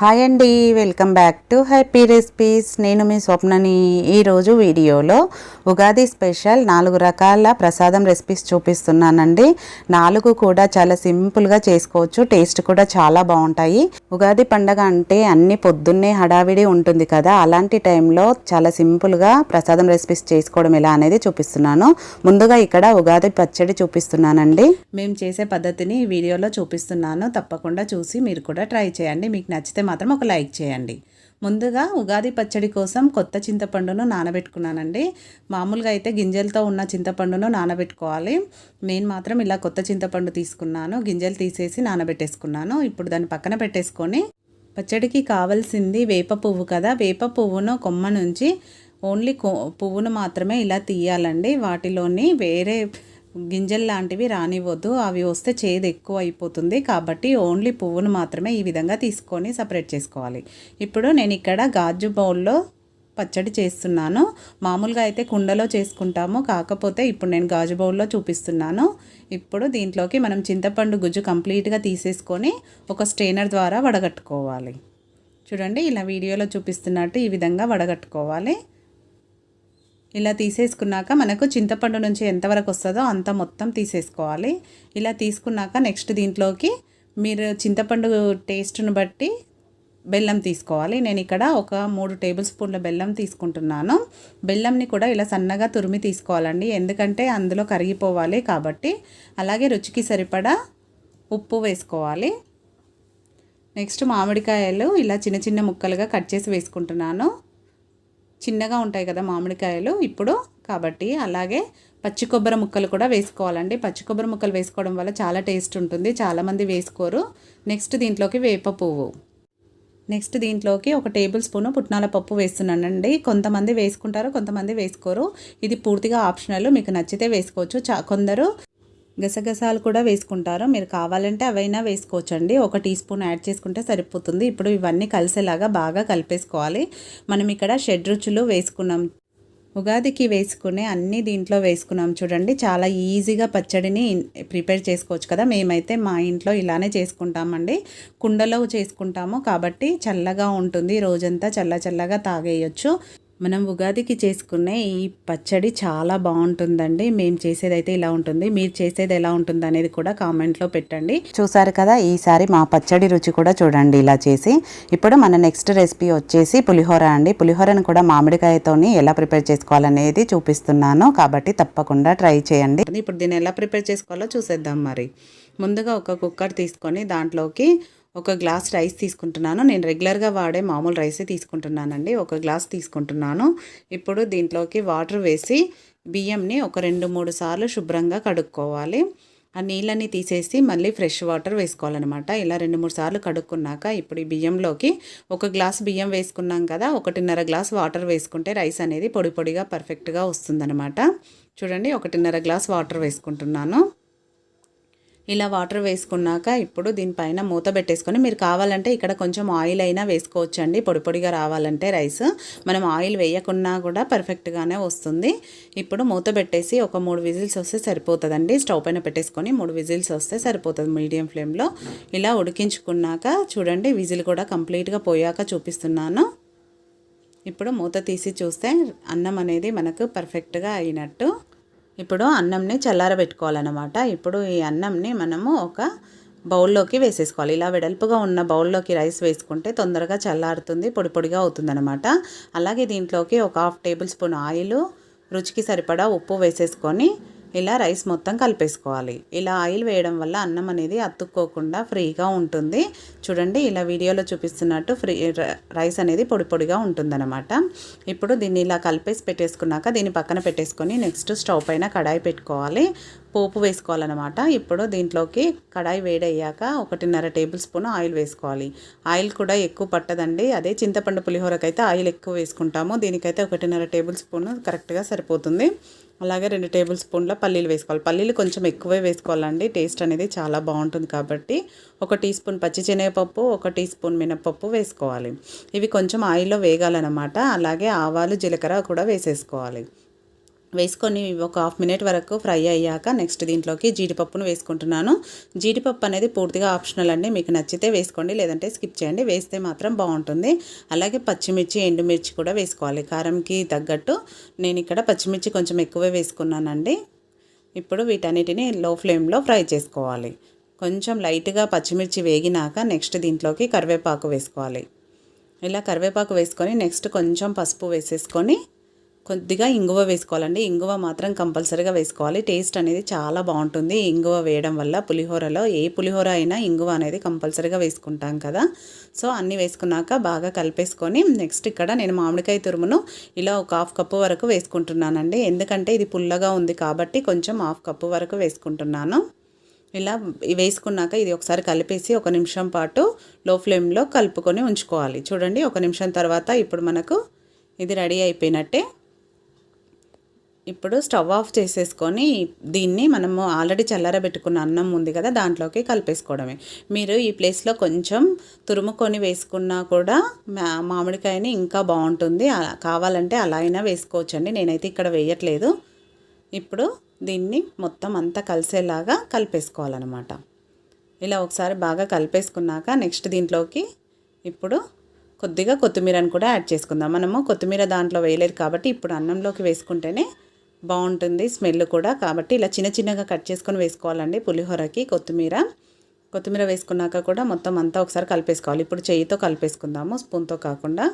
Hi అండి welcome back to happy recipes. నేను మీ స్వప్నని ఈరోజు వీడియోలో ఉగాది స్పెషల్ నాలుగు రకాల ప్రసాదం రెసిపీస్ చూపిస్తున్నానండి. నాలుగు కూడా చాలా సింపుల్గా చేసుకోవచ్చు టేస్ట్ కూడా చాలా బాగుంటాయి. ఉగాది పండగ అంటే అన్ని పొద్దున్నే హడావిడి ఉంటుంది కదా అలాంటి టైంలో చాలా సింపుల్గా ప్రసాదం రెసిపీస్ చేసుకోవడం ఎలా అనేది చూపిస్తున్నాను. ముందుగా ఇక్కడ ఉగాది పచ్చడి చూపిస్తున్నానండి. మేము చేసే పద్ధతిని వీడియోలో చూపిస్తున్నాను తప్పకుండా చూసి మీరు కూడా ట్రై చేయండి మీకు నచ్చితే మాత్రం ఒక లైక్ చేయండి. ముందుగా ఉగాది పచ్చడి కోసం కొత్త చింతపండును నానబెట్టుకున్నానండి. మామూలుగా అయితే గింజలతో ఉన్న చింతపండును నానబెట్టుకోవాలి. నేను మాత్రం ఇలా కొత్త చింతపండు తీసుకున్నాను. గింజలు తీసేసి నానబెట్టేసుకున్నాను. ఇప్పుడు దాన్ని పక్కన పెట్టేసుకొని పచ్చడికి కావాల్సింది వేప పువ్వు కదా. వేప పువ్వును కొమ్మ నుంచి ఓన్లీ కొ పువ్వును మాత్రమే ఇలా తీయాలండి. వాటిలోని వేరే గింజలు లాంటివి రానివ్వద్దు. అవి వస్తే చేదు ఎక్కువ అయిపోతుంది కాబట్టి ఓన్లీ పువ్వును మాత్రమే ఈ విధంగా తీసుకొని సపరేట్ చేసుకోవాలి. ఇప్పుడు నేను ఇక్కడ గాజు బౌల్లో పచ్చడి చేస్తున్నాను. మామూలుగా అయితే కుండలో చేసుకుంటాము. కాకపోతే ఇప్పుడు నేను గాజు బౌల్లో చూపిస్తున్నాను. ఇప్పుడు దీంట్లోకి మనం చింతపండు గుజ్జు కంప్లీట్గా తీసేసుకొని ఒక స్ట్రెయినర్ ద్వారా వడగట్టుకోవాలి. చూడండి ఇలా వీడియోలో చూపిస్తున్నట్టు ఈ విధంగా వడగట్టుకోవాలి. ఇలా తీసేసుకున్నాక మనకు చింతపండు నుంచి ఎంతవరకు వస్తుందో అంత మొత్తం తీసేసుకోవాలి. ఇలా తీసుకున్నాక నెక్స్ట్ దీంట్లోకి మీరు చింతపండు టేస్ట్ను బట్టి బెల్లం తీసుకోవాలి. నేను ఇక్కడ ఒక మూడు టేబుల్ స్పూన్ల బెల్లం తీసుకుంటున్నాను. బెల్లంని కూడా ఇలా సన్నగా తురిమి తీసుకోవాలండి. ఎందుకంటే అందులో కరిగిపోవాలి కాబట్టి. అలాగే రుచికి సరిపడా ఉప్పు వేసుకోవాలి. నెక్స్ట్ మామిడికాయలు ఇలా చిన్న చిన్న ముక్కలుగా కట్ చేసి వేసుకుంటున్నాను. చిన్నగా ఉంటాయి కదా మామిడికాయలు ఇప్పుడు. కాబట్టి అలాగే పచ్చి కొబ్బరి ముక్కలు కూడా వేసుకోవాలండి. పచ్చి కొబ్బరి ముక్కలు వేసుకోవడం వల్ల చాలా టేస్ట్ ఉంటుంది. చాలామంది వేసుకోరు. నెక్స్ట్ దీంట్లోకి వేప పువ్వు. నెక్స్ట్ దీంట్లోకి ఒక టేబుల్ స్పూన్ పుట్నాల పప్పు వేస్తున్నానండి. కొంతమంది వేసుకుంటారు కొంతమంది వేసుకోరు. ఇది పూర్తిగా ఆప్షనల్. మీకు నచ్చితే వేసుకోవచ్చు. చా కొందరు గసగసాలు కూడా వేసుకుంటారు. మీరు కావాలంటే అవైనా వేసుకోవచ్చండి. ఒక టీ స్పూన్ యాడ్ చేసుకుంటే సరిపోతుంది. ఇప్పుడు ఇవన్నీ కలిసేలాగా బాగా కలిపేసుకోవాలి. మనం ఇక్కడ షెడ్ రుచులు వేసుకున్నాం. ఉగాదికి వేసుకునే అన్నీ దీంట్లో వేసుకున్నాం చూడండి. చాలా ఈజీగా పచ్చడిని ప్రిపేర్ చేసుకోవచ్చు కదా. మేమైతే మా ఇంట్లో ఇలానే చేసుకుంటామండి. కుండలో చేసుకుంటాము కాబట్టి చల్లగా ఉంటుంది. రోజంతా చల్ల చల్లగా తాగేయచ్చు. మనం ఉగాదికి చేసుకునే ఈ పచ్చడి చాలా బాగుంటుందండి. మేము చేసేదైతే ఇలా ఉంటుంది. మీరు చేసేది ఎలా ఉంటుంది అనేది కూడా కామెంట్లో పెట్టండి. చూసారు కదా ఈసారి మా పచ్చడి రుచి కూడా చూడండి ఇలా చేసి. ఇప్పుడు మన నెక్స్ట్ రెసిపీ వచ్చేసి పులిహోర అండి. పులిహోరను కూడా మామిడికాయతోని ఎలా ప్రిపేర్ చేసుకోవాలనేది చూపిస్తున్నాను. కాబట్టి తప్పకుండా ట్రై చేయండి. ఇప్పుడు దీన్ని ఎలా ప్రిపేర్ చేసుకోవాలో చూసేద్దాం మరి. ముందుగా ఒక కుక్కర్ తీసుకొని దాంట్లోకి ఒక గ్లాస్ రైస్ తీసుకుంటున్నాను. నేను రెగ్యులర్గా వాడే మామూలు రైసే తీసుకుంటున్నానండి. ఒక గ్లాస్ తీసుకుంటున్నాను. ఇప్పుడు దీంట్లోకి వాటర్ వేసి బియ్యంని ఒక రెండు మూడు సార్లు శుభ్రంగా కడుక్కోవాలి. ఆ నీళ్ళని తీసేసి మళ్ళీ ఫ్రెష్ వాటర్ వేసుకోవాలన్నమాట. ఇలా రెండు మూడు సార్లు కడుక్కున్నాక ఇప్పుడు ఈ బియ్యంలోకి ఒక గ్లాస్ బియ్యం వేసుకున్నాం కదా ఒకటిన్నర గ్లాస్ వాటర్ వేసుకుంటే రైస్ అనేది పొడి పొడిగా పర్ఫెక్ట్గా వస్తుందన్నమాట. చూడండి ఒకటిన్నర గ్లాస్ వాటర్ వేసుకుంటున్నాను. ఇలా వాటర్ వేసుకున్నాక ఇప్పుడు దీనిపైన మూత పెట్టేసుకొని మీరు కావాలంటే ఇక్కడ కొంచెం ఆయిల్ అయినా వేసుకోవచ్చండి. పొడి పొడిగా రావాలంటే రైస్. మనం ఆయిల్ వేయకున్నా కూడా పర్ఫెక్ట్గానే వస్తుంది. ఇప్పుడు మూత పెట్టేసి ఒక మూడు విజిల్స్ వస్తే సరిపోతుందండి. స్టవ్ పైన పెట్టేసుకొని మూడు విజిల్స్ వస్తే సరిపోతుంది మీడియం ఫ్లేమ్లో. ఇలా ఉడికించుకున్నాక చూడండి విజిల్ కూడా కంప్లీట్గా పోయాక చూపిస్తున్నాను. ఇప్పుడు మూత తీసి చూస్తే అన్నం అనేది మనకు పర్ఫెక్ట్గా అయినట్టు ఇప్పుడు అన్నంని చల్లారబెట్టుకోవాలన్నమాట. ఇప్పుడు ఈ అన్నంని మనము ఒక బౌల్లోకి వేసేసుకోవాలి. ఇలా వెడల్పుగా ఉన్న బౌల్లోకి రైస్ వేసుకుంటే తొందరగా చల్లారుతుంది పొడి పొడిగా అవుతుందన్నమాట. అలాగే దీంట్లోకి ఒక హాఫ్ టేబుల్ స్పూన్ ఆయిల్ రుచికి సరిపడా ఉప్పు వేసేసుకొని ఇలా రైస్ మొత్తం కలిపేసుకోవాలి. ఇలా ఆయిల్ వేయడం వల్ల అన్నం అనేది అతుక్కోకుండా ఫ్రీగా ఉంటుంది. చూడండి ఇలా వీడియోలో చూపిస్తున్నట్టు ఫ్రీ రైస్ అనేది పొడి పొడిగా ఉంటుందన్నమాట. ఇప్పుడు దీన్ని ఇలా కలిపేసి పెట్టేసుకున్నాక దీన్ని పక్కన పెట్టేసుకొని నెక్స్ట్ స్టవ్ పైన కడాయి పెట్టుకోవాలి. పోపు వేసుకోవాలన్నమాట. ఇప్పుడు దీంట్లోకి కడాయి వేడయ్యాక ఒకటిన్నర టేబుల్ స్పూన్ ఆయిల్ వేసుకోవాలి. ఆయిల్ కూడా ఎక్కువ పట్టదండి. అదే చింతపండు పులిహోరకైతే ఆయిల్ ఎక్కువ వేసుకుంటాము. దీనికైతే ఒకటిన్నర టేబుల్ స్పూన్ కరెక్ట్గా సరిపోతుంది. అలాగే రెండు టేబుల్ స్పూన్ల పల్లీలు వేసుకోవాలి. పల్లీలు కొంచెం ఎక్కువే వేసుకోవాలండి. టేస్ట్ అనేది చాలా బాగుంటుంది కాబట్టి ఒక టీ స్పూన్ పచ్చి శనగపప్పు ఒక టీ స్పూన్ మినపప్పు వేసుకోవాలి. ఇవి కొంచెం ఆయిల్లో వేగాలన్నమాట. అలాగే ఆవాలు జీలకర్ర కూడా వేసేసుకోవాలి. వేసుకొని ఒక హాఫ్ మినిట్ వరకు ఫ్రై అయ్యాక నెక్స్ట్ దీంట్లోకి జీడిపప్పును వేసుకుంటున్నాను. జీడిపప్పు అనేది పూర్తిగా ఆప్షనల్ అండి. మీకు నచ్చితే వేసుకోండి లేదంటే స్కిప్ చేయండి. వేస్తే మాత్రం బాగుంటుంది. అలాగే పచ్చిమిర్చి ఎండుమిర్చి కూడా వేసుకోవాలి. కారంకి తగ్గట్టు నేను ఇక్కడ పచ్చిమిర్చి కొంచెం ఎక్కువే వేసుకున్నానండి. ఇప్పుడు వీటన్నిటిని లో ఫ్లేమ్లో ఫ్రై చేసుకోవాలి. కొంచెం లైట్గా పచ్చిమిర్చి వేగినాక నెక్స్ట్ దీంట్లోకి కరివేపాకు వేసుకోవాలి. ఇలా కరివేపాకు వేసుకొని నెక్స్ట్ కొంచెం పసుపు వేసేసుకొని కొద్దిగా ఇంగువ వేసుకోవాలండి. ఇంగువ మాత్రం కంపల్సరీగా వేసుకోవాలి. టేస్ట్ అనేది చాలా బాగుంటుంది. ఇంగువ వేయడం వల్ల పులిహోరలో ఏ పులిహోర అయినా ఇంగువ అనేది కంపల్సరీగా వేసుకుంటాం కదా. సో అన్నీ వేసుకున్నాక బాగా కలిపేసుకొని నెక్స్ట్ ఇక్కడ నేను మామిడికాయ తురుమును ఇలా ఒక హాఫ్ కప్పు వరకు వేసుకుంటున్నానండి. ఎందుకంటే ఇది పుల్లగా ఉంది కాబట్టి కొంచెం హాఫ్ కప్పు వరకు వేసుకుంటున్నాను. ఇలా వేసుకున్నాక ఇది ఒకసారి కలిపేసి ఒక నిమిషం పాటు లో ఫ్లేమ్లో కలుపుకొని ఉంచుకోవాలి. చూడండి ఒక నిమిషం తర్వాత ఇప్పుడు మనకు ఇది రెడీ అయిపోయినట్టే. ఇప్పుడు స్టవ్ ఆఫ్ చేసేసుకొని దీన్ని మనము ఆల్రెడీ చల్లారబెట్టుకున్న అన్నం ఉంది కదా దాంట్లోకి కలిపేసుకోవడమే. మీరు ఈ ప్లేస్లో కొంచెం తురుముకొని వేసుకున్నా కూడా మామిడికాయని ఇంకా బాగుంటుంది. కావాలంటే అలా అయినా వేసుకోవచ్చండి. నేనైతే ఇక్కడ వేయట్లేదు. ఇప్పుడు దీన్ని మొత్తం అంతా కలిసేలాగా కలిపేసుకోవాలన్నమాట. ఇలా ఒకసారి బాగా కలిపేసుకున్నాక నెక్స్ట్ దీంట్లోకి ఇప్పుడు కొద్దిగా కొత్తిమీరని కూడా యాడ్ చేసుకుందాం. మనము కొత్తిమీర దాంట్లో వేయలేదు కాబట్టి ఇప్పుడు అన్నంలోకి వేసుకుంటేనే బాగుంటుంది స్మెల్ కూడా. కాబట్టి ఇలా చిన్న చిన్నగా కట్ చేసుకొని వేసుకోవాలండి పులిహోరకి కొత్తిమీర. కొత్తిమీర వేసుకున్నాక కూడా మొత్తం అంతా ఒకసారి కలిపేసుకోవాలి. ఇప్పుడు చెయ్యితో కలిపేసుకుందాము స్పూన్తో కాకుండా.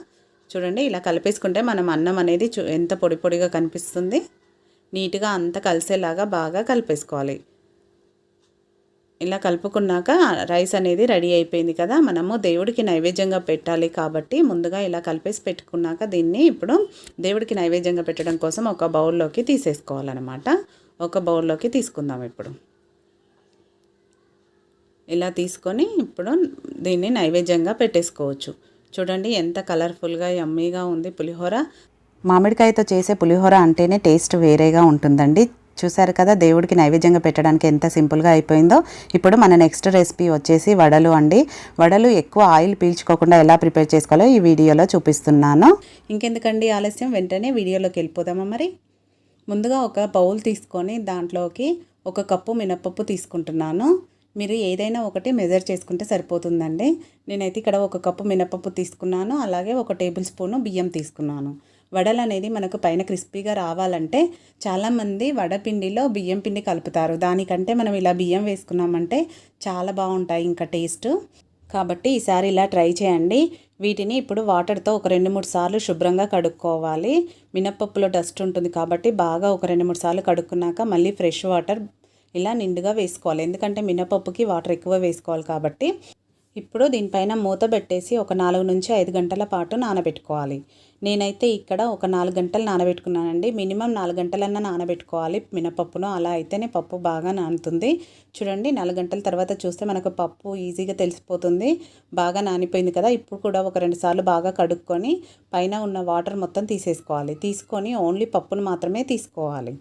చూడండి ఇలా కలిపేసుకుంటే మనం అన్నం అనేది ఎంత పొడి పొడిగా కనిపిస్తుంది. నీట్గా అంతా కలిసేలాగా బాగా కలిపేసుకోవాలి. ఇలా కలుపుకున్నాక రైస్ అనేది రెడీ అయిపోయింది కదా మనము దేవుడికి నైవేద్యంగా పెట్టాలి కాబట్టి ముందుగా ఇలా కలిపేసి పెట్టుకున్నాక దీన్ని ఇప్పుడు దేవుడికి నైవేద్యంగా పెట్టడం కోసం ఒక బౌల్లోకి తీసేసుకోవాలన్నమాట. ఒక బౌల్లోకి తీసుకుందాం ఇప్పుడు. ఇలా తీసుకొని ఇప్పుడు దీన్ని నైవేద్యంగా పెట్టేసుకోవచ్చు. చూడండి ఎంత కలర్ఫుల్గా యమ్మీగా ఉంది పులిహోర. మామిడికాయతో చేసే పులిహోర అంటేనే టేస్ట్ వేరేగా ఉంటుందండి. చూసారు కదా దేవుడికి నైవేద్యంగా పెట్టడానికి ఎంత సింపుల్గా అయిపోయిందో. ఇప్పుడు మన నెక్స్ట్ రెసిపీ వచ్చేసి వడలు అండి. వడలు ఎక్కువ ఆయిల్ పీల్చుకోకుండా ఎలా ప్రిపేర్ చేసుకోవాలో ఈ వీడియోలో చూపిస్తున్నాను. ఇంకెందుకండి ఆలస్యం వెంటనే వీడియోలోకి వెళ్ళిపోదామా మరి? ముందుగా ఒక బౌల్ తీసుకొని దాంట్లోకి ఒక కప్పు మినప్పప్పు తీసుకుంటున్నాను. మీరు ఏదైనా ఒకటి మెజర్ చేసుకుంటే సరిపోతుందండి. నేనైతే ఇక్కడ ఒక కప్పు మినప్పప్పు తీసుకున్నాను. అలాగే ఒక టేబుల్ స్పూను బియ్యం తీసుకున్నాను. వడలు అనేది మనకు పైన క్రిస్పీగా రావాలంటే చాలామంది వడపిండిలో బియ్యం పిండి కలుపుతారు. దానికంటే మనం ఇలా బియ్యం వేసుకున్నామంటే చాలా బాగుంటాయి ఇంకా టేస్ట్. కాబట్టి ఈసారి ఇలా ట్రై చేయండి. వీటిని ఇప్పుడు వాటర్తో ఒక రెండు మూడు సార్లు శుభ్రంగా కడుక్కోవాలి. మినప్పప్పులో డస్ట్ ఉంటుంది కాబట్టి బాగా ఒక రెండు మూడు సార్లు కడుక్కున్నాక మళ్ళీ ఫ్రెష్ వాటర్ ఇలా నిండుగా వేసుకోవాలి. ఎందుకంటే మినపప్పుకి వాటర్ ఎక్కువ వేసుకోవాలి కాబట్టి. ఇప్పుడు దీనిపైన మూత పెట్టేసి ఒక నాలుగు నుంచి ఐదు గంటల పాటు నానబెట్టుకోవాలి. నేనైతే ఇక్కడ ఒక నాలుగు గంటలు నానబెట్టుకున్నానండి. మినిమం నాలుగు గంటలన్నా నానబెట్టుకోవాలి. మినపప్పును అలా అయితేనే పప్పు బాగా నానుతుంది. చూడండి నాలుగు గంటల తర్వాత చూస్తే మనకు పప్పు ఈజీగా తెలిసిపోతుంది. బాగా నానిపోయింది కదా. ఇప్పుడు కూడా ఒక రెండు సార్లు బాగా కడుక్కొని పైన ఉన్న వాటర్ మొత్తం తీసేసుకోవాలి. తీసుకొని ఓన్లీ పప్పును మాత్రమే తీసుకోవాలి.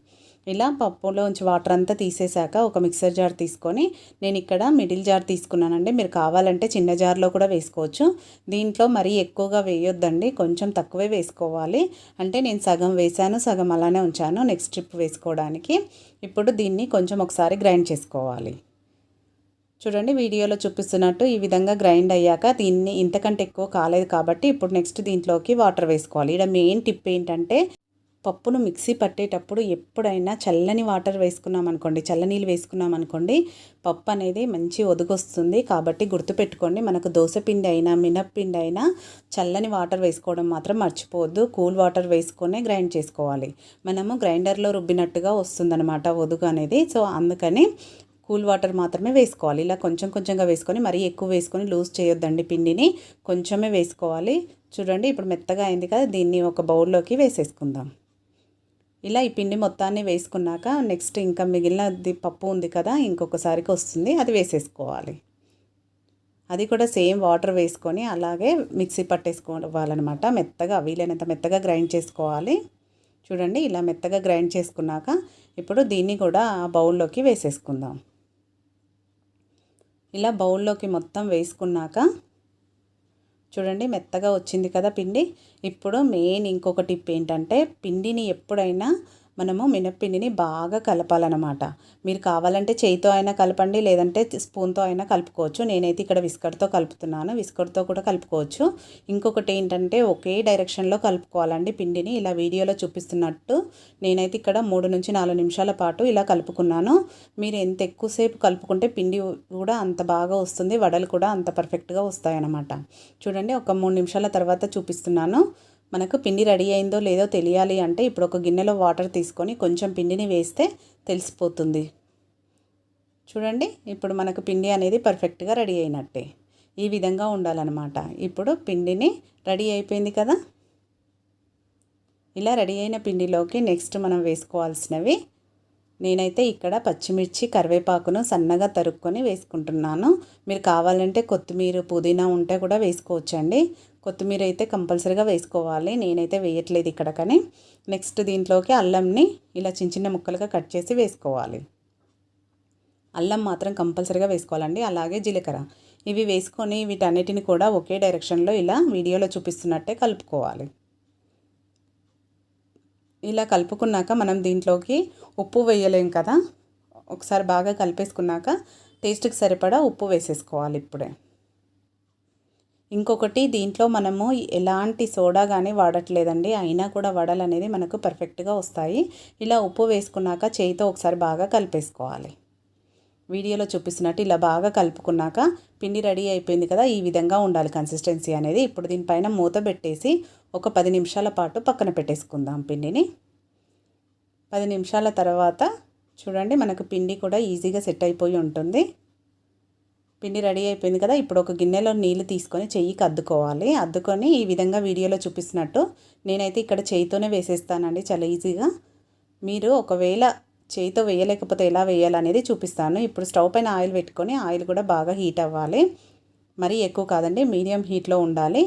ఇలా పప్పులోంచి వాటర్ అంతా తీసేశాక ఒక మిక్సర్ జార్ తీసుకొని నేను ఇక్కడ మిడిల్ జార్ తీసుకున్నానండి. మీరు కావాలంటే చిన్న జార్లో కూడా వేసుకోవచ్చు. దీంట్లో మరీ ఎక్కువగా వేయొద్దండి. కొంచెం తక్కువే వేసుకోవాలి. అంటే నేను సగం వేసాను సగం అలానే ఉంచాను నెక్స్ట్ ట్రిప్ వేసుకోవడానికి. ఇప్పుడు దీన్ని కొంచెం ఒకసారి గ్రైండ్ చేసుకోవాలి. చూడండి వీడియోలో చూపిస్తున్నట్టు ఈ విధంగా గ్రైండ్ అయ్యాక దీన్ని ఇంతకంటే ఎక్కువ కాలేదు కాబట్టి ఇప్పుడు నెక్స్ట్ దీంట్లోకి వాటర్ వేసుకోవాలి. ఇక్కడ మెయిన్ టిప్ ఏంటంటే పప్పును మిక్సీ పట్టేటప్పుడు ఎప్పుడైనా చల్లని వాటర్ వేసుకున్నాం అనుకోండి చల్లనీళ్ళు వేసుకున్నాం అనుకోండి పప్పు అనేది మంచి ఒదుగొస్తుంది. కాబట్టి గుర్తుపెట్టుకోండి మనకు దోశపిండి అయినా మినప్పిండి అయినా చల్లని వాటర్ వేసుకోవడం మాత్రం మర్చిపోవద్దు. కూల్ వాటర్ వేసుకొనే గ్రైండ్ చేసుకోవాలి. మనము గ్రైండర్లో రుబ్బినట్టుగా వస్తుందన్నమాట ఒదుగు అనేది. సో అందుకని కూల్ వాటర్ మాత్రమే వేసుకోవాలి. ఇలా కొంచెం కొంచెంగా వేసుకొని మరీ ఎక్కువ వేసుకొని లూజ్ చేయొద్దండి పిండిని. కొంచెమే వేసుకోవాలి. చూడండి ఇప్పుడు మెత్తగా అయింది కదా దీన్ని ఒక బౌల్లోకి వేసేసుకుందాం. ఇలా ఈ పిండి మొత్తాన్ని వేసుకున్నాక నెక్స్ట్ ఇంకా మిగిలినది పప్పు ఉంది కదా ఇంకొకసారికి వస్తుంది అది వేసేసుకోవాలి. అది కూడా సేమ్ వాటర్ వేసుకొని అలాగే మిక్సీ పట్టేసుకోవాలన్నమాట. మెత్తగా వీలైనంత మెత్తగా గ్రైండ్ చేసుకోవాలి. చూడండి ఇలా మెత్తగా గ్రైండ్ చేసుకున్నాక ఇప్పుడు దీన్ని కూడా బౌల్లోకి వేసేసుకుందాం. ఇలా బౌల్లోకి మొత్తం వేసుకున్నాక చూడండి మెత్తగా వచ్చింది కదా పిండి. ఇప్పుడు మెయిన్ ఇంకొక టిప్ ఏంటంటే పిండిని ఎప్పుడైనా మనము మినప్పిండిని బాగా కలపాలన్నమాట. మీరు కావాలంటే చేయితో అయినా కలపండి లేదంటే స్పూన్తో అయినా కలుపుకోవచ్చు. నేనైతే ఇక్కడ విస్కర్తో కలుపుతున్నాను. విస్కర్తో కూడా కలుపుకోవచ్చు. ఇంకొకటి ఏంటంటే ఒకే డైరెక్షన్లో కలుపుకోవాలండి పిండిని. ఇలా వీడియోలో చూపిస్తున్నట్టు నేనైతే ఇక్కడ మూడు నుంచి నాలుగు నిమిషాల పాటు ఇలా కలుపుకున్నాను. మీరు ఎంత ఎక్కువసేపు కలుపుకుంటే పిండి కూడా అంత బాగా వస్తుంది వడలు కూడా అంత పర్ఫెక్ట్గా వస్తాయన్నమాట. చూడండి ఒక మూడు నిమిషాల తర్వాత చూపిస్తున్నాను. మనకు పిండి రెడీ అయిందో లేదో తెలియాలి అంటే ఇప్పుడు ఒక గిన్నెలో వాటర్ తీసుకొని కొంచెం పిండిని వేస్తే తెలిసిపోతుంది. చూడండి ఇప్పుడు మనకు పిండి అనేది పర్ఫెక్ట్గా రెడీ అయినట్టే. ఈ విధంగా ఉండాలన్నమాట. ఇప్పుడు పిండిని రెడీ అయిపోయింది కదా? ఇలా రెడీ అయిన పిండిలోకి నెక్స్ట్ మనం వేసుకోవాల్సినవి నేనైతే ఇక్కడ పచ్చిమిర్చి కరివేపాకును సన్నగా తరుక్కొని వేసుకుంటున్నాను. మీరు కావాలంటే కొత్తిమీర పుదీనా ఉంటే కూడా వేసుకోవచ్చండి. కొత్తిమీర అయితే కంపల్సరీగా వేసుకోవాలి. నేనైతే వేయట్లేదు ఇక్కడ కానీ. నెక్స్ట్ దీంట్లోకి అల్లంని ఇలా చిన్న చిన్న ముక్కలుగా కట్ చేసి వేసుకోవాలి. అల్లం మాత్రం కంపల్సరీగా వేసుకోవాలండి. అలాగే జీలకర్ర. ఇవి వేసుకొని వీటన్నిటిని కూడా ఒకే డైరెక్షన్లో ఇలా వీడియోలో చూపిస్తున్నట్టే కలుపుకోవాలి. ఇలా కలుపుకున్నాక మనం దీంట్లోకి ఉప్పు వేయలేం కదా. ఒకసారి బాగా కలిపేసుకున్నాక టేస్ట్కి సరిపడా ఉప్పు వేసేసుకోవాలి ఇప్పుడే. ఇంకొకటి దీంట్లో మనము ఎలాంటి సోడా కానీ వాడట్లేదండి. అయినా కూడా వడలు అనేది మనకు పర్ఫెక్ట్గా వస్తాయి. ఇలా ఉప్పు వేసుకున్నాక చేయితో ఒకసారి బాగా కలిపేసుకోవాలి. వీడియోలో చూపిస్తున్నట్టు ఇలా బాగా కలుపుకున్నాక పిండి రెడీ అయిపోయింది కదా ఈ విధంగా ఉండాలి కన్సిస్టెన్సీ అనేది. ఇప్పుడు దీనిపైన మూత పెట్టేసి ఒక పది నిమిషాల పాటు పక్కన పెట్టేసుకుందాం పిండిని. పది నిమిషాల తర్వాత చూడండి మనకు పిండి కూడా ఈజీగా సెట్ అయిపోయి ఉంటుంది. పిండి రెడీ అయిపోయింది కదా ఇప్పుడు ఒక గిన్నెలో నీళ్ళు తీసుకొని చెయ్యికి అద్దుకోవాలి. అద్దుకొని ఈ విధంగా వీడియోలో చూపిస్తున్నట్టు నేనైతే ఇక్కడ చేయితోనే వేసేస్తానండి చాలా ఈజీగా. మీరు ఒకవేళ చేయితో వేయలేకపోతే ఎలా వేయాలనేది చూపిస్తాను. ఇప్పుడు స్టవ్ పైన ఆయిల్ పెట్టుకొని ఆయిల్ కూడా బాగా హీట్ అవ్వాలి. మరీ ఎక్కువ కాదండి మీడియం హీట్లో ఉండాలి.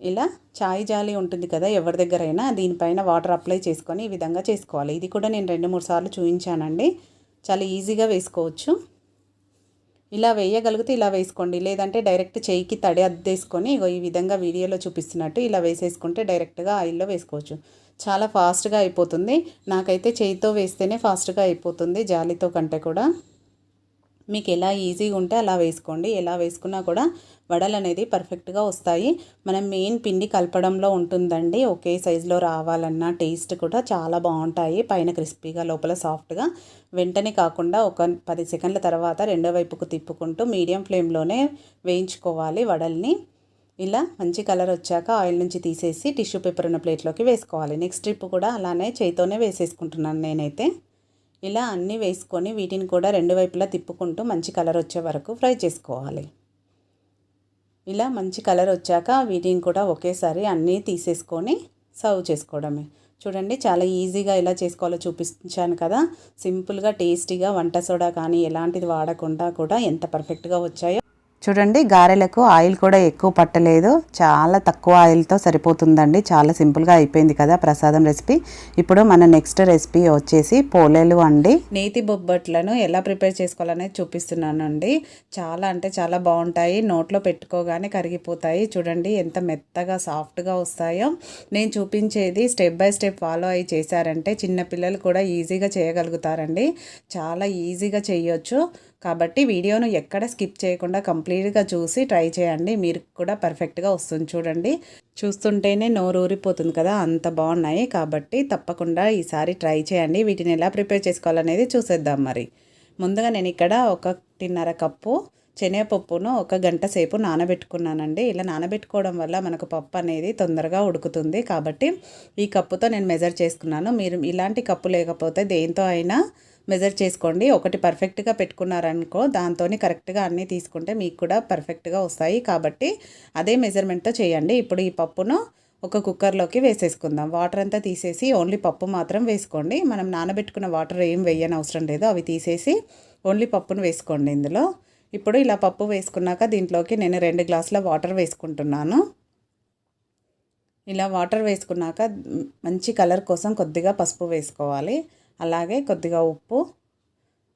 ఇలా చాయ్ జాలి ఉంటుంది కదా ఎవరి దగ్గరైనా దీనిపైన వాటర్ అప్లై చేసుకొని ఈ విధంగా చేసుకోవాలి. ఇది కూడా నేను రెండు మూడు సార్లు చూపించానండి చాలా ఈజీగా వేసుకోవచ్చు. ఇలా వేయగలిగితే ఇలా వేసుకోండి. లేదంటే డైరెక్ట్ చేయికి తడి అద్దేసుకొని ఈ విధంగా వీడియోలో చూపిస్తున్నట్టు ఇలా వేసేసుకుంటే డైరెక్ట్గా ఆయిల్లో వేసుకోవచ్చు. చాలా ఫాస్ట్గా అయిపోతుంది. నాకైతే చేయితో వేస్తేనే ఫాస్ట్గా అయిపోతుంది జాలితో కంటే కూడా. మీకు ఎలా ఈజీగా ఉంటే అలా వేసుకోండి. ఎలా వేసుకున్నా కూడా వడలు అనేది పర్ఫెక్ట్గా వస్తాయి. మనం మెయిన్ పిండి కలపడంలో ఉంటుందండి. ఒకే సైజులో రావాలన్నా టేస్ట్ కూడా చాలా బాగుంటాయి. పైన క్రిస్పీగా లోపల సాఫ్ట్గా వెంటనే కాకుండా ఒక పది సెకండ్ల తర్వాత రెండో వైపుకు తిప్పుకుంటూ మీడియం ఫ్లేమ్లోనే వేయించుకోవాలి వడల్ని. ఇలా మంచి కలర్ వచ్చాక ఆయిల్ నుంచి తీసేసి టిష్యూ పేపర్ ఉన్న ప్లేట్లోకి వేసుకోవాలి. నెక్స్ట్ ట్రిప్ కూడా అలానే చేయితోనే వేసేసుకుంటున్నాను నేనైతే. ఇలా అన్నీ వేసుకొని వీటిని కూడా రెండు వైపులా తిప్పుకుంటూ మంచి కలర్ వచ్చే వరకు ఫ్రై చేసుకోవాలి. ఇలా మంచి కలర్ వచ్చాక వీటిని కూడా ఒకేసారి అన్నీ తీసేసుకొని సర్వ్ చేసుకోవడమే. చూడండి చాలా ఈజీగా ఎలా చేసుకోవాలో చూపించాను కదా. సింపుల్గా టేస్టీగా వంట సోడా కానీ ఎలాంటిది వాడకుండా కూడా ఎంత పర్ఫెక్ట్గా వచ్చాయో చూడండి గారెలకు ఆయిల్ కూడా ఎక్కువ పట్టలేదు. చాలా తక్కువ ఆయిల్తో సరిపోతుందండి. చాలా సింపుల్గా అయిపోయింది కదా ప్రసాదం రెసిపీ. ఇప్పుడు మన నెక్స్ట్ రెసిపీ వచ్చేసి పోలేలు అండి. నేతి బొబ్బట్లను ఎలా ప్రిపేర్ చేసుకోవాలనేది చూపిస్తున్నానండి. చాలా అంటే చాలా బాగుంటాయి. నోట్లో పెట్టుకోగానే కరిగిపోతాయి. చూడండి ఎంత మెత్తగా సాఫ్ట్గా వస్తాయో. నేను చూపించేది స్టెప్ బై స్టెప్ ఫాలో అయ్యి చేశారంటే చిన్నపిల్లలు కూడా ఈజీగా చేయగలుగుతారండి. చాలా ఈజీగా చేయొచ్చు. కాబట్టి వీడియోను ఎక్కడ స్కిప్ చేయకుండా కంప్లీట్గా చూసి ట్రై చేయండి. మీరు కూడా పర్ఫెక్ట్గా వస్తుంది చూడండి. చూస్తుంటేనే నోరు ఊరిపోతుంది కదా అంత బాగున్నాయి. కాబట్టి తప్పకుండా ఈసారి ట్రై చేయండి. వీటిని ఎలా ప్రిపేర్ చేసుకోవాలనేది చూసేద్దాం మరి. ముందుగా నేను ఇక్కడ ఒకటిన్నర కప్పు శనగపప్పును ఒక గంట సేపు నానబెట్టుకున్నానండి. ఇలా నానబెట్టుకోవడం వల్ల మనకు పప్పు అనేది తొందరగా ఉడుకుతుంది. కాబట్టి ఈ కప్పుతో నేను మెజర్ చేసుకున్నాను. మీరు ఇలాంటి కప్పు లేకపోతే దేంతో అయినా మెజర్ చేసుకోండి. ఒకటి పర్ఫెక్ట్గా పెట్టుకున్నారనుకో దాంతో కరెక్ట్గా అన్నీ తీసుకుంటే మీకు కూడా పర్ఫెక్ట్గా వస్తాయి. కాబట్టి అదే మెజర్మెంట్తో చేయండి. ఇప్పుడు ఈ పప్పును ఒక కుక్కర్లోకి వేసేసుకుందాం. వాటర్ అంతా తీసేసి ఓన్లీ పప్పు మాత్రం వేసుకోండి. మనం నానబెట్టుకున్న వాటర్ ఏం వేయని అవసరం లేదు. అవి తీసేసి ఓన్లీ పప్పును వేసుకోండి ఇందులో. ఇప్పుడు ఇలా పప్పు వేసుకున్నాక దీంట్లోకి నేను రెండు గ్లాసుల వాటర్ వేసుకుంటున్నాను. ఇలా వాటర్ వేసుకున్నాక మంచి కలర్ కోసం కొద్దిగా పసుపు వేసుకోవాలి. అలాగే కొద్దిగా ఉప్పు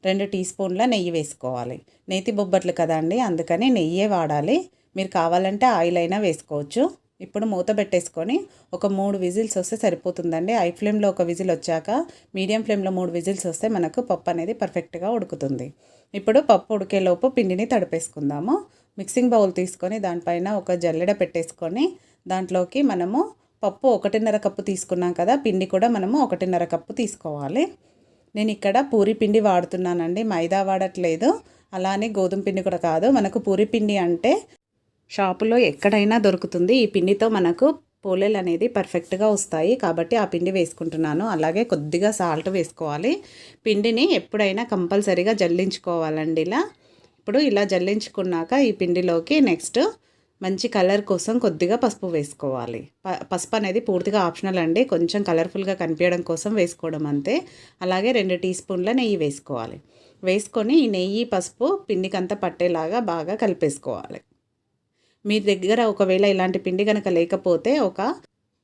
రెండు టీ స్పూన్ల నెయ్యి వేసుకోవాలి. నేతి బొబ్బట్లు కదండి అందుకని నెయ్యే వాడాలి. మీరు కావాలంటే ఆయిల్ అయినా వేసుకోవచ్చు. ఇప్పుడు మూత పెట్టేసుకొని ఒక మూడు విజిల్స్ వస్తే సరిపోతుందండి. హై ఫ్లేమ్లో ఒక విజిల్ వచ్చాక మీడియం ఫ్లేమ్లో మూడు విజిల్స్ వస్తే మనకు పప్పు అనేది పర్ఫెక్ట్గా ఉడుకుతుంది. ఇప్పుడు పప్పు ఉడికేలోపు పిండిని తడిపేసుకుందాము. మిక్సింగ్ బౌల్ తీసుకొని దానిపైన ఒక జల్లెడ పెట్టేసుకొని దాంట్లోకి మనము పప్పు ఒకటిన్నర కప్పు తీసుకున్నాం కదా పిండి కూడా మనము ఒకటిన్నర కప్పు తీసుకోవాలి. నేను ఇక్కడ పూరి పిండి వాడుతున్నానండి మైదా వాడట్లేదు. అలానే గోధుమ పిండి కూడా కాదు మనకు పూరి పిండి అంటే షాపులో ఎక్కడైనా దొరుకుతుంది. ఈ పిండితో మనకు పోలేలు అనేది పర్ఫెక్ట్గా వస్తాయి. కాబట్టి ఆ పిండి వేసుకుంటున్నాను. అలాగే కొద్దిగా సాల్ట్ వేసుకోవాలి. పిండిని ఎప్పుడైనా కంపల్సరీగా జల్లించుకోవాలండి ఇలా. ఇప్పుడు ఇలా జల్లించుకున్నాక ఈ పిండిలోకి నెక్స్ట్ మంచి కలర్ కోసం కొద్దిగా పసుపు వేసుకోవాలి. ప పసుపు అనేది పూర్తిగా ఆప్షనల్ అండి. కొంచెం కలర్ఫుల్గా కనిపించడం కోసం వేసుకోవడం అంతే. అలాగే రెండు టీ స్పూన్ల నెయ్యి వేసుకోవాలి. వేసుకొని ఈ నెయ్యి పసుపు పిండికంతా పట్టేలాగా బాగా కలిపేసుకోవాలి. మీ దగ్గర ఒకవేళ ఇలాంటి పిండి కనుక లేకపోతే ఒక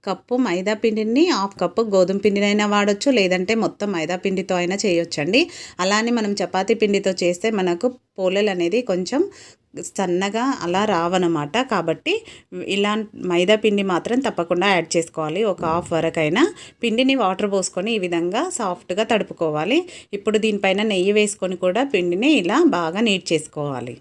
కప్పు మైదా పిండిని హాఫ్ కప్పు గోధుమ పిండినైనా వాడచ్చు. లేదంటే మొత్తం మైదా పిండితో అయినా చేయొచ్చండి. అలానే మనం చపాతీ పిండితో చేస్తే మనకు పోలేలు అనేది కొంచెం సన్నగా అలా రావనమాట కాబట్టి ఇలా మైదా పిండి మాత్రం తప్పకుండా యాడ్ చేసుకోవాలి. ఒక హాఫ్ వరకైనా పిండిని వాటర్ పోసుకొని ఈ విధంగా సాఫ్ట్గా తడుపుకోవాలి. ఇప్పుడు దీనిపైన నెయ్యి వేసుకొని కూడా పిండిని ఇలా బాగా నీట్ చేసుకోవాలి.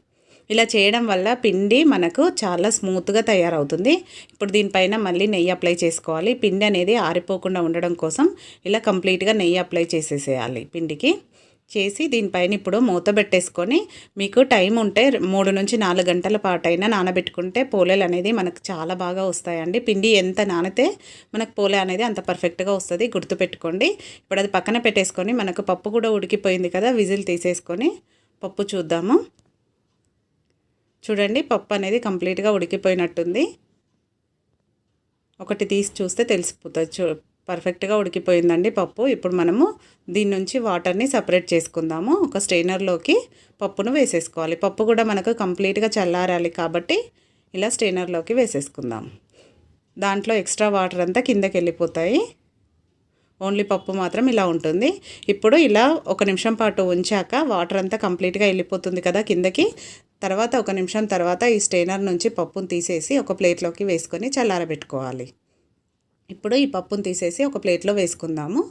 ఇలా చేయడం వల్ల పిండి మనకు చాలా స్మూత్గా తయారవుతుంది. ఇప్పుడు దీనిపైన మళ్ళీ నెయ్యి అప్లై చేసుకోవాలి. పిండి అనేది ఆరిపోకుండా ఉండడం కోసం ఇలా కంప్లీట్గా నెయ్యి అప్లై చేసేసేయాలి పిండికి. చేసి దీనిపైన ఇప్పుడు మూత పెట్టేసుకొని మీకు టైం ఉంటే మూడు నుంచి నాలుగు గంటల పాటైనా నానబెట్టుకుంటే పోలేలు అనేది మనకు చాలా బాగా వస్తాయండి. పిండి ఎంత నానితే మనకు పోలే అనేది అంత పర్ఫెక్ట్గా వస్తుంది. గుర్తుపెట్టుకోండి ఇప్పుడు అది పక్కన పెట్టేసుకొని మనకు పప్పు కూడా ఉడికిపోయింది కదా విజిల్ తీసేసుకొని పప్పు చూద్దాము. చూడండి పప్పు అనేది కంప్లీట్గా ఉడికిపోయినట్టుంది. ఒకటి తీసి చూస్తే తెలిసిపోతుంది చూ పర్ఫెక్ట్గా ఉడికిపోయిందండి పప్పు. ఇప్పుడు మనము దీని నుంచి వాటర్ని సపరేట్ చేసుకుందాము. ఒక స్టెయినర్లోకి పప్పును వేసేసుకోవాలి. పప్పు కూడా మనకు కంప్లీట్గా చల్లారాలి కాబట్టి ఇలా స్టెయినర్లోకి వేసేసుకుందాం. దాంట్లో ఎక్స్ట్రా వాటర్ అంతా కిందకి వెళ్ళిపోతాయి. ఓన్లీ పప్పు మాత్రం ఇలా ఉంటుంది. ఇప్పుడు ఇలా ఒక నిమిషం పాటు ఉంచాక వాటర్ అంతా కంప్లీట్గా వెళ్ళిపోతుంది కదా కిందకి. తర్వాత ఒక నిమిషం తర్వాత ఈ స్టెయినర్ నుంచి పప్పును తీసేసి ఒక ప్లేట్లోకి వేసుకొని చల్లారబెట్టుకోవాలి. ఇప్పుడు ఈ పప్పును తీసేసి ఒక ప్లేట్లో వేసుకుందాము.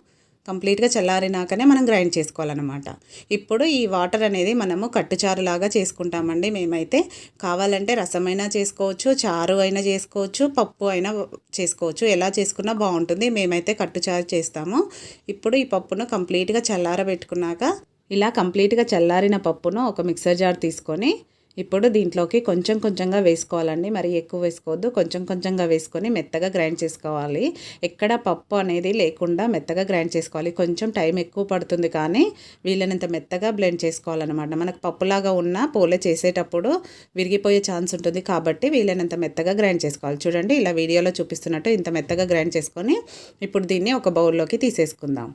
కంప్లీట్గా చల్లారినాకనే మనం గ్రైండ్ చేసుకోవాలన్నమాట. ఇప్పుడు ఈ వాటర్ అనేది మనము కట్టుచారులాగా చేసుకుంటామండి. మేమైతే కావాలంటే రసమైనా చేసుకోవచ్చు చారు అయినా చేసుకోవచ్చు పప్పు అయినా చేసుకోవచ్చు. ఎలా చేసుకున్నా బాగుంటుంది. మేమైతే కట్టుచారు చేస్తాము. ఇప్పుడు ఈ పప్పును కంప్లీట్గా చల్లారబెట్టుకున్నాక ఇలా కంప్లీట్గా చల్లారిన పప్పును ఒక మిక్సర్ జార్ తీసుకొని ఇప్పుడు దీంట్లోకి కొంచెం కొంచెంగా వేసుకోవాలండి. మరి ఎక్కువ వేసుకోవద్దు. కొంచెం కొంచెంగా వేసుకొని మెత్తగా గ్రైండ్ చేసుకోవాలి. ఎక్కడ పప్పు అనేది లేకుండా మెత్తగా గ్రైండ్ చేసుకోవాలి. కొంచెం టైం ఎక్కువ పడుతుంది కానీ వీళ్ళనంత మెత్తగా బ్లెండ్ చేసుకోవాలన్నమాట. మనకు పప్పులాగా ఉన్న పోలే చేసేటప్పుడు విరిగిపోయే ఛాన్స్ ఉంటుంది కాబట్టి వీళ్ళనంత మెత్తగా గ్రైండ్ చేసుకోవాలి. చూడండి ఇలా వీడియోలో చూపిస్తున్నట్టు ఇంత మెత్తగా గ్రైండ్ చేసుకొని ఇప్పుడు దీన్ని ఒక బౌల్లోకి తీసేసుకుందాం.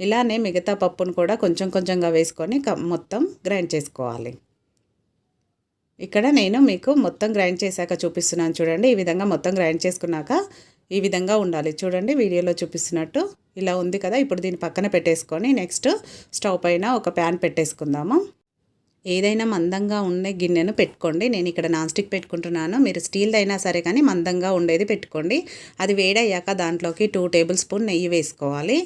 ఇలానే మిగతా పప్పును కూడా కొంచెం కొంచెంగా వేసుకొని మొత్తం గ్రైండ్ చేసుకోవాలి. ఇక్కడ నేను మీకు మొత్తం గ్రైండ్ చేశాక చూపిస్తున్నాను చూడండి. ఈ విధంగా మొత్తం గ్రైండ్ చేసుకున్నాక ఈ విధంగా ఉండాలి. చూడండి వీడియోలో చూపిస్తున్నట్టు ఇలా ఉంది కదా. ఇప్పుడు దీన్ని పక్కన పెట్టేసుకొని నెక్స్ట్ స్టవ్ పైన ఒక ప్యాన్ పెట్టేసుకుందాము. ఏదైనా మందంగా ఉండే గిన్నెను పెట్టుకోండి. నేను ఇక్కడ నాన్ స్టిక్ పెట్టుకుంటున్నాను. మీరు స్టీల్దైనా సరే కానీ మందంగా ఉండేది పెట్టుకోండి. అది వేడయ్యాక దాంట్లోకి టూ టేబుల్ స్పూన్ నెయ్యి వేసుకోవాలి.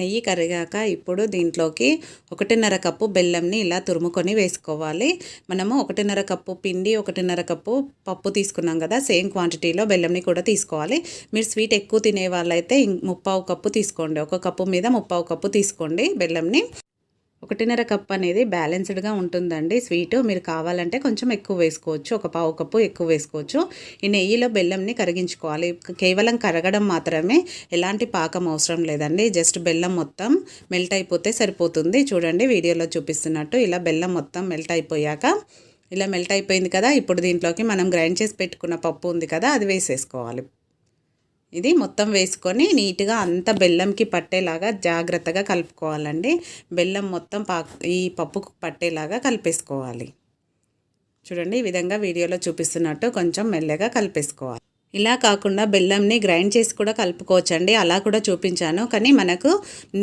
నెయ్యి కరిగాక ఇప్పుడు దీంట్లోకి ఒకటిన్నర కప్పు బెల్లంని ఇలా తురుముకొని వేసుకోవాలి. మనము ఒకటిన్నర కప్పు పిండి ఒకటిన్నర కప్పు పప్పు తీసుకున్నాం కదా సేమ్ క్వాంటిటీలో బెల్లంని కూడా తీసుకోవాలి. మీరు స్వీట్ ఎక్కువ తినే వాళ్ళైతే ముప్పావు కప్పు తీసుకోండి. ఒక కప్పు మీద ముప్పావు కప్పు తీసుకోండి బెల్లంని. ఒకటిన్నర కప్ అనేది బ్యాలెన్స్డ్గా ఉంటుందండి. స్వీటు మీరు కావాలంటే కొంచెం ఎక్కువ వేసుకోవచ్చు. ఒక పావు కప్పు ఎక్కువ వేసుకోవచ్చు. ఈ నెయ్యిలో బెల్లంని కరిగించుకోవాలి. కేవలం కరగడం మాత్రమే ఎలాంటి పాకం అవసరం లేదండి. జస్ట్ బెల్లం మొత్తం మెల్ట్ అయిపోతే సరిపోతుంది. చూడండి వీడియోలో చూపిస్తున్నట్టు ఇలా బెల్లం మొత్తం మెల్ట్ అయిపోయాక ఇలా మెల్ట్ అయిపోయింది కదా ఇప్పుడు దీంట్లోకి మనం గ్రైండ్ చేసి పెట్టుకున్న పప్పు ఉంది కదా అది వేసేసుకోవాలి. ఇది మొత్తం వేసుకొని నీట్గా అంత బెల్లంకి పట్టేలాగా జాగ్రత్తగా కలుపుకోవాలండి. బెల్లం మొత్తం పా ఈ పప్పుకు పట్టేలాగా కలిపేసుకోవాలి. చూడండి ఈ విధంగా వీడియోలో చూపిస్తున్నట్టు కొంచెం మెల్లగా కలిపేసుకోవాలి. ఇలా కాకుండా బెల్లంని గ్రైండ్ చేసి కూడా కలుపుకోవచ్చండి. అలా కూడా చూపించాను. కానీ మనకు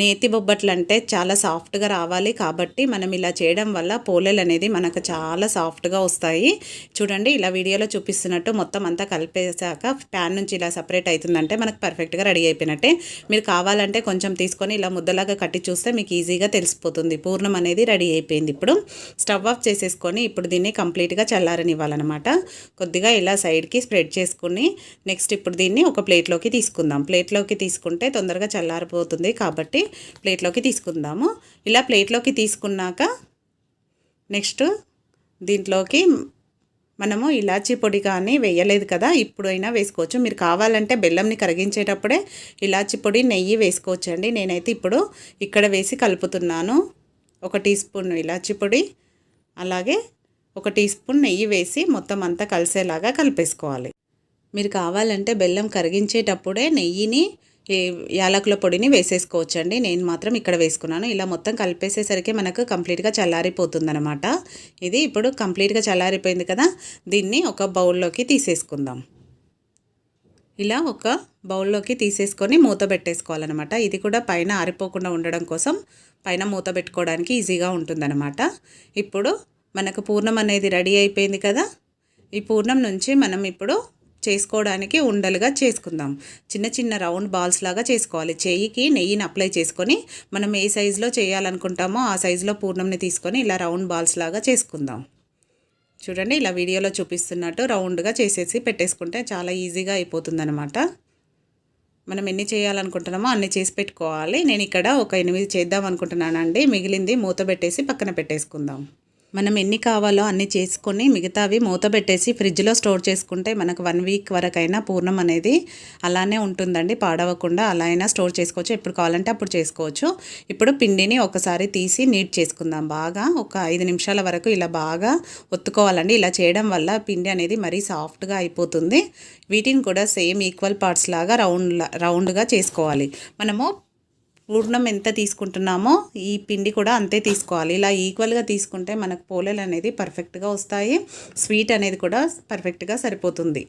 నేతి బొబ్బట్లు అంటే చాలా సాఫ్ట్గా రావాలి కాబట్టి మనం ఇలా చేయడం వల్ల పోలేలు అనేది మనకు చాలా సాఫ్ట్గా వస్తాయి. చూడండి ఇలా వీడియోలో చూపిస్తున్నట్టు మొత్తం అంతా కలిపేసాక ప్యాన్ నుంచి ఇలా సపరేట్ అవుతుందంటే మనకు పర్ఫెక్ట్గా రెడీ అయిపోయినట్టే. మీరు కావాలంటే కొంచెం తీసుకొని ఇలా ముద్దలాగా కట్టి చూస్తే మీకు ఈజీగా తెలిసిపోతుంది. పూర్ణం అనేది రెడీ అయిపోయింది ఇప్పుడు. స్టవ్ ఆఫ్ చేసేసుకొని ఇప్పుడు దీన్ని కంప్లీట్గా చల్లారనివ్వాలన్నమాట. కొద్దిగా ఇలా సైడ్కి స్ప్రెడ్ చేసుకుని నెక్స్ట్ ఇప్పుడు దీన్ని ఒక ప్లేట్లోకి తీసుకుందాం. ప్లేట్లోకి తీసుకుంటే తొందరగా చల్లారిపోతుంది కాబట్టి ప్లేట్లోకి తీసుకుందాము. ఇలా ప్లేట్లోకి తీసుకున్నాక నెక్స్ట్ దీంట్లోకి మనము ఇలాచీ పొడి కానీ వేయలేదు కదా ఇప్పుడైనా వేసుకోవచ్చు. మీరు కావాలంటే బెల్లంని కరిగించేటప్పుడే ఇలాచీ పొడి నెయ్యి వేసుకోవచ్చండి. నేనైతే ఇప్పుడు ఇక్కడ వేసి కలుపుతున్నాను. ఒక టీ స్పూన్ ఇలాచీ పొడి అలాగే ఒక టీ స్పూన్ నెయ్యి వేసి మొత్తం అంతా కలిసేలాగా కలిపేసుకోవాలి. మీరు కావాలంటే బెల్లం కరిగించేటప్పుడే నెయ్యిని యాలకుల పొడిని వేసేసుకోవచ్చండి. నేను మాత్రం ఇక్కడ వేసుకున్నాను. ఇలా మొత్తం కలిపేసేసరికి మనకు కంప్లీట్గా చల్లారిపోతుందనమాట ఇది ఇప్పుడు కంప్లీట్గా చల్లారిపోయింది కదా దీన్ని ఒక బౌల్లోకి తీసేసుకుందాం. ఇలా ఒక బౌల్లోకి తీసేసుకొని మూత పెట్టేసుకోవాలన్నమాట. ఇది కూడా పైన ఆరిపోకుండా ఉండడం కోసం పైన మూత పెట్టుకోవడానికి ఈజీగా ఉంటుందన్నమాట. ఇప్పుడు మనకు పూర్ణం అనేది రెడీ అయిపోయింది కదా ఈ పూర్ణం నుంచి మనం ఇప్పుడు చేసుకోవడానికి ఉండలుగా చేసుకుందాం. చిన్న చిన్న రౌండ్ బాల్స్ లాగా చేసుకోవాలి. చెయ్యికి నెయ్యిని అప్లై చేసుకొని మనం ఏ సైజులో చేయాలనుకుంటామో ఆ సైజులో పూర్ణంని తీసుకొని ఇలా రౌండ్ బాల్స్ లాగా చేసుకుందాం. చూడండి ఇలా వీడియోలో చూపిస్తున్నట్టు రౌండ్గా చేసేసి పెట్టేసుకుంటే చాలా ఈజీగా అయిపోతుందనమాట మనం ఎన్ని చేయాలనుకుంటున్నామో అన్ని చేసి పెట్టుకోవాలి. నేను ఇక్కడ ఒక ఎనిమిది చేద్దాం అనుకుంటున్నానండి. మిగిలింది మూత పెట్టేసి పక్కన పెట్టేసుకుందాం. మనం ఎన్ని కావాలో అన్ని చేసుకొని మిగతావి మూత పెట్టేసి ఫ్రిడ్జ్లో స్టోర్ చేసుకుంటే మనకు వన్ వీక్ వరకైనా పూర్ణం అనేది అలానే ఉంటుందండి. పాడవకుండా అలా అయినా స్టోర్ చేసుకోవచ్చు. ఎప్పుడు కావాలంటే అప్పుడు చేసుకోవచ్చు. ఇప్పుడు పిండిని ఒకసారి తీసి నీట్ చేసుకుందాం. బాగా ఒక ఐదు నిమిషాల వరకు ఇలా బాగా ఒత్తుకోవాలండి. ఇలా చేయడం వల్ల పిండి అనేది మరీ సాఫ్ట్గా అయిపోతుంది. వీటిని కూడా సేమ్ ఈక్వల్ పార్ట్స్ లాగా రౌండ్ రౌండ్గా చేసుకోవాలి. మనము పూర్ణం ఎంత తీసుకుంటున్నామో ఈ పిండి కూడా అంతే తీసుకోవాలి. ఇలా ఈక్వల్గా తీసుకుంటే మనకు పోలేలు అనేది పర్ఫెక్ట్గా వస్తాయి. స్వీట్ అనేది కూడా పర్ఫెక్ట్గా సరిపోతుంది.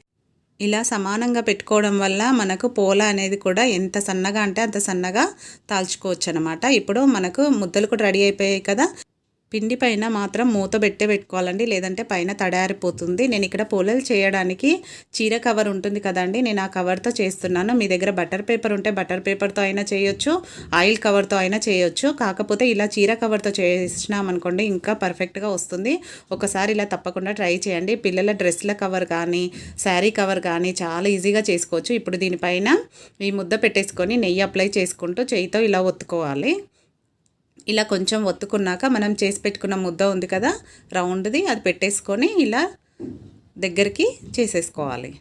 ఇలా సమానంగా పెట్టుకోవడం వల్ల మనకు పోల అనేది కూడా ఎంత సన్నగా అంటే అంత సన్నగా తాల్చుకోవచ్చు అనమాట ఇప్పుడు మనకు ముద్దలు కూడా రెడీ అయిపోయాయి కదా. పిండి పైన మాత్రం మూత పెట్టే పెట్టుకోవాలండి. లేదంటే పైన తడారిపోతుంది. నేను ఇక్కడ పూలలు చేయడానికి చీర కవర్ ఉంటుంది కదండి. నేను ఆ కవర్తో చేస్తున్నాను. మీ దగ్గర బటర్ పేపర్ ఉంటే బటర్ పేపర్తో అయినా చేయొచ్చు ఆయిల్ కవర్తో అయినా చేయొచ్చు. కాకపోతే ఇలా చీర కవర్తో చేసినామనుకోండి ఇంకా పర్ఫెక్ట్గా వస్తుంది. ఒకసారి ఇలా తప్పకుండా ట్రై చేయండి. పిల్లల డ్రెస్ల కవర్ కానీ శారీ కవర్ కానీ చాలా ఈజీగా చేసుకోవచ్చు. ఇప్పుడు దీనిపైన ఈ ముద్ద పెట్టేసుకొని నెయ్యి అప్లై చేసుకుంటూ చేయితో ఇలా ఒత్తుకోవాలి. ఇలా కొంచెం ఒత్తుకున్నాక మనం చేసి పెట్టుకున్న ముద్ద ఉంది కదా రౌండ్ది అది పెట్టేసుకొని ఇలా దగ్గరికి చేసేసుకోవాలి.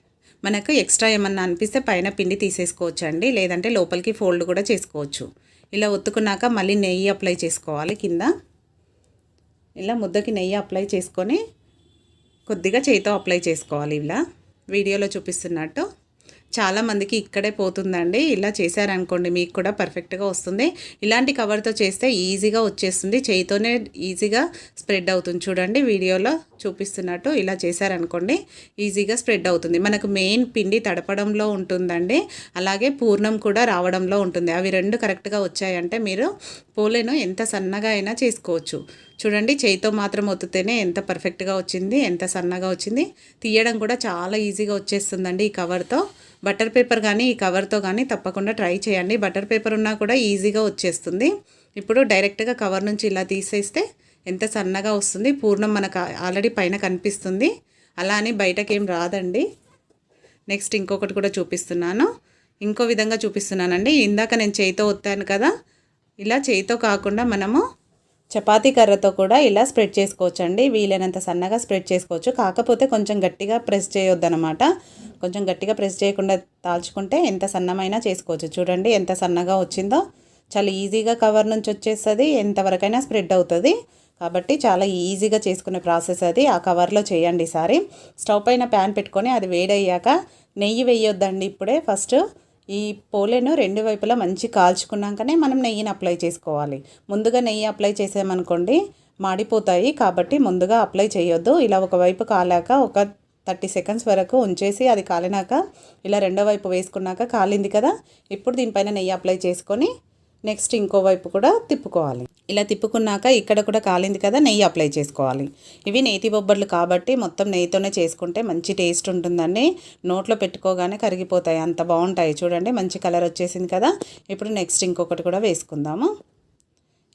మనకు ఎక్స్ట్రా ఏమన్నా అనిపిస్తే పైన పిండి తీసేసుకోవచ్చు అండి లేదంటే లోపలికి ఫోల్డ్ కూడా చేసుకోవచ్చు. ఇలా ఒత్తుకున్నాక మళ్ళీ నెయ్యి అప్లై చేసుకోవాలి కింద. ఇలా ముద్దకి నెయ్యి అప్లై చేసుకొని కొద్దిగా చేయితో అప్లై చేసుకోవాలి ఇలా. వీడియోలో చూపిస్తున్నట్టు. చాలామందికి ఇక్కడే పోతుందండి. ఇలా చేశారనుకోండి మీకు కూడా పర్ఫెక్ట్గా వస్తుంది. ఇలాంటి కవర్తో చేస్తే ఈజీగా వచ్చేస్తుంది. చేయితోనే ఈజీగా స్ప్రెడ్ అవుతుంది. చూడండి వీడియోలో చూపిస్తున్నట్టు ఇలా చేశారనుకోండి ఈజీగా స్ప్రెడ్ అవుతుంది. మనకు మెయిన్ పిండి తడపడంలో ఉంటుందండి. అలాగే పూర్ణం కూడా రావడంలో ఉంటుంది. అవి రెండు కరెక్ట్గా వచ్చాయంటే మీరు పూలను ఎంత సన్నగా అయినా చేసుకోవచ్చు. చూడండి చేయితో మాత్రం ఒత్తితేనే ఎంత పర్ఫెక్ట్గా వచ్చింది ఎంత సన్నగా వచ్చింది. తీయడం కూడా చాలా ఈజీగా వచ్చేస్తుందండి ఈ కవర్తో. బటర్ పేపర్ కానీ ఈ కవర్తో కానీ తప్పకుండా ట్రై చేయండి. బటర్ పేపర్ ఉన్నా కూడా ఈజీగా వచ్చేస్తుంది. ఇప్పుడు డైరెక్ట్గా కవర్ నుంచి ఇలా తీసేస్తే ఎంత సన్నగా వస్తుంది పూర్ణం మనకు ఆల్రెడీ పైన కనిపిస్తుంది. అలా అని బయటకేం రాదండి. నెక్స్ట్ ఇంకొకటి కూడా చూపిస్తున్నాను. ఇంకో విధంగా చూపిస్తున్నానండి. ఇందాక నేను చేయితో ఒత్తాను కదా ఇలా చేయితో కాకుండా మనము చపాతీ కర్రతో కూడా ఇలా స్ప్రెడ్ చేసుకోవచ్చండి. వీలైనంత సన్నగా స్ప్రెడ్ చేసుకోవచ్చు. కాకపోతే కొంచెం గట్టిగా ప్రెస్ చేయొద్దనమాట కొంచెం గట్టిగా ప్రెస్ చేయకుండా తాల్చుకుంటే ఎంత సన్నమైనా చేసుకోవచ్చు. చూడండి ఎంత సన్నగా వచ్చిందో. చాలా ఈజీగా కవర్ నుంచి వచ్చేస్తుంది. ఎంతవరకైనా స్ప్రెడ్ అవుతుంది. కాబట్టి చాలా ఈజీగా చేసుకునే ప్రాసెస్ అది. ఆ కవర్లో చేయండి ఈసారి. స్టవ్ పైన ప్యాన్ పెట్టుకొని అది వేడయ్యాక నెయ్యి వేయొద్దండి ఇప్పుడే ఫస్ట్. ఈ పోలేను రెండు వైపులా మంచి కాల్చుకున్నాకనే మనం నెయ్యిని అప్లై చేసుకోవాలి. ముందుగా నెయ్యి అప్లై చేసామనుకోండి మాడిపోతాయి కాబట్టి ముందుగా అప్లై చేయొద్దు. ఇలా ఒకవైపు కాలాక ఒక థర్టీ సెకండ్స్ వరకు ఉంచేసి అది కాలినాక ఇలా రెండో వైపు వేసుకున్నాక కాలింది కదా ఇప్పుడు దీనిపైన నెయ్యి అప్లై చేసుకొని నెక్స్ట్ ఇంకో వైపు కూడా తిప్పుకోవాలి. ఇలా తిప్పుకున్నాక ఇక్కడ కూడా కాలింది కదా నెయ్యి అప్లై చేసుకోవాలి. ఇవి నేతి బొబ్బర్లు కాబట్టి మొత్తం నెయ్యితోనే చేసుకుంటే మంచి టేస్ట్ ఉంటుందండి. నోట్లో పెట్టుకోగానే కరిగిపోతాయి. అంత బాగుంటాయి. చూడండి మంచి కలర్ వచ్చేసింది కదా. ఇప్పుడు నెక్స్ట్ ఇంకొకటి కూడా వేసుకుందాము.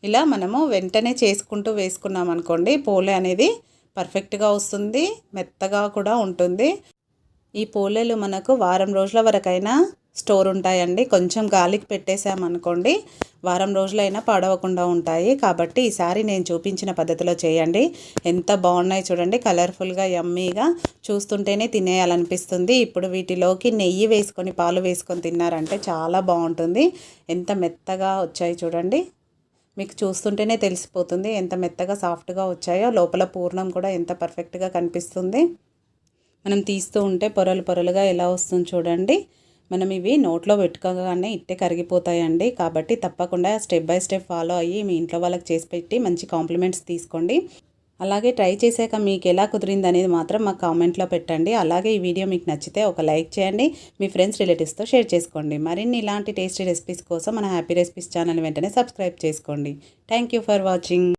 ఇలా మనము వెంటనే చేసుకుంటూ వేసుకున్నాం అనుకోండి పోలే అనేది పర్ఫెక్ట్గా వస్తుంది మెత్తగా కూడా ఉంటుంది. ఈ పోలేలు మనకు వారం రోజుల వరకైనా స్టోర్ ఉంటాయండి. కొంచెం గాలికి పెట్టేసామనుకోండి వారం రోజులైనా పాడవకుండా ఉంటాయి. కాబట్టి ఈసారి నేను చూపించిన పద్ధతిలో చేయండి. ఎంత బాగున్నాయి చూడండి. కలర్ఫుల్గా యమ్మీగా చూస్తుంటేనే తినేయాలనిపిస్తుంది. ఇప్పుడు వీటిలోకి నెయ్యి వేసుకొని పాలు వేసుకొని తిన్నారంటే చాలా బాగుంటుంది. ఎంత మెత్తగా వచ్చాయి చూడండి. మీకు చూస్తుంటేనే తెలిసిపోతుంది ఎంత మెత్తగా సాఫ్ట్గా వచ్చాయో. లోపల పూర్ణం కూడా ఎంత పర్ఫెక్ట్గా కనిపిస్తుంది. మనం తీస్తూ ఉంటే పొరలు పొరలుగా ఎలా వస్తుంది చూడండి. మనం ఇవి నోట్లో పెట్టుకోగానే ఇట్టే కరిగిపోతాయండి. కాబట్టి తప్పకుండా స్టెప్ బై స్టెప్ ఫాలో అయ్యి మీ ఇంట్లో వాళ్ళకి చేసి పెట్టి మంచి కాంప్లిమెంట్స్ తీసుకోండి. అలాగే ట్రై చేశాక మీకు ఎలా కుదిరింది అనేది మాత్రం మాకు కామెంట్లో పెట్టండి. అలాగే ఈ వీడియో మీకు నచ్చితే ఒక లైక్ చేయండి. మీ ఫ్రెండ్స్ రిలేటివ్స్తో షేర్ చేసుకోండి. మరిన్ని ఇలాంటి టేస్టీ రెసిపీస్ కోసం మన హ్యాపీ రెసిపీస్ ఛానల్ వెంటనే సబ్స్క్రైబ్ చేసుకోండి. Thank you for watching.